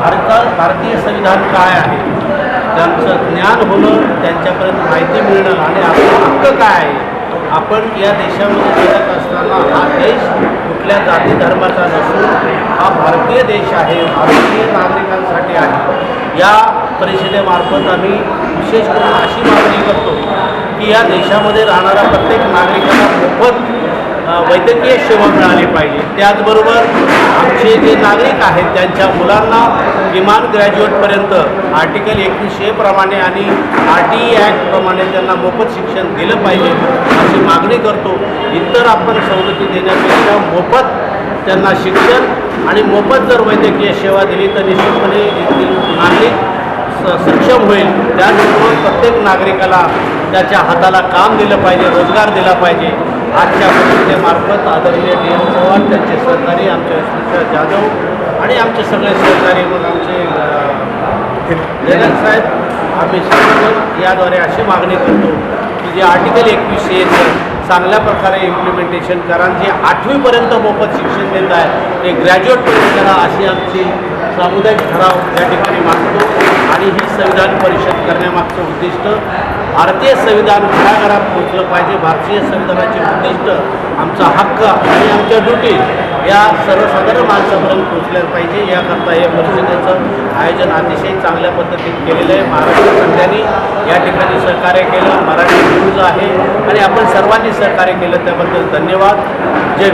भारत भारतीय संविधान काय आहे? त्यांचं ज्ञान होणं त्यांच्यापर्यंत माहिती मिळणं आणि आपला हक्क काय आहे? आपण या देशामध्ये जगत असताना हा देश कुठल्या जाती धर्माचा नसून हा भारतीय देश आहे भारतीय नागरिकांसाठी आहे. या परिषदेमार्फत आम्ही विशेष करून अशी मागणी करतो की या देशामध्ये राहणाऱ्या प्रत्येक नागरिकांना मोफत वैद्यकीय सेवा मिळाली पाहिजे. त्याचबरोबर आमचे जे नागरिक आहेत त्यांच्या मुलांना किमान ग्रॅज्युएटपर्यंत आर्टिकल एकवीसशे प्रमाणे आणि आर टी ई ॲक्टप्रमाणे त्यांना मोफत शिक्षण दिलं पाहिजे अशी मागणी करतो. इतर आपण सवलती देण्यापेक्षा मोफत त्यांना शिक्षण आणि मोफत जर वैद्यकीय सेवा दिली तर निश्चितपणे येथील नागरिक स- सक्षम होईल. त्याचबरोबर प्रत्येक नागरिकाला त्याच्या हाताला काम दिलं पाहिजे रोजगार दिला पाहिजे. आजच्या परिषदेमार्फत आदरणीय डी एम चव्हाण त्यांचे सहकारी आमचे स्मिता जाधव आणि आमचे सगळे सहकारी मग आमचे जगन साहेब आम्ही सर्वजण याद्वारे अशी मागणी करतो की जे आर्टिकल एकवीसशे चांगल्या प्रकारे इम्प्लिमेंटेशन करा जे आठवीपर्यंत मोफत शिक्षण देत आहे ते ग्रॅज्युएटपर्यंत करा अशी आमची सामुदायिक ठराव या ठिकाणी मागतो. आणि ही संविधान परिषद करण्यामागचं उद्दिष्ट भारतीय संविधान घराघरात पोचलं पाहिजे. भारतीय संविधानाचे उद्दिष्ट आमचा हक्क आणि आमच्या ड्युटी या सर्वसाधारण माणसापर्यंत पोचल्या पाहिजे. याकरता या परिषदेचं आयोजन अतिशय चांगल्या पद्धतीने केलेलं आहे. महाराष्ट्र संघाने या ठिकाणी सहकार्य केलं. मराठी न्यूज आहे आणि आपण सर्वांनी सहकार्य केलं. त्याबद्दल धन्यवाद. जय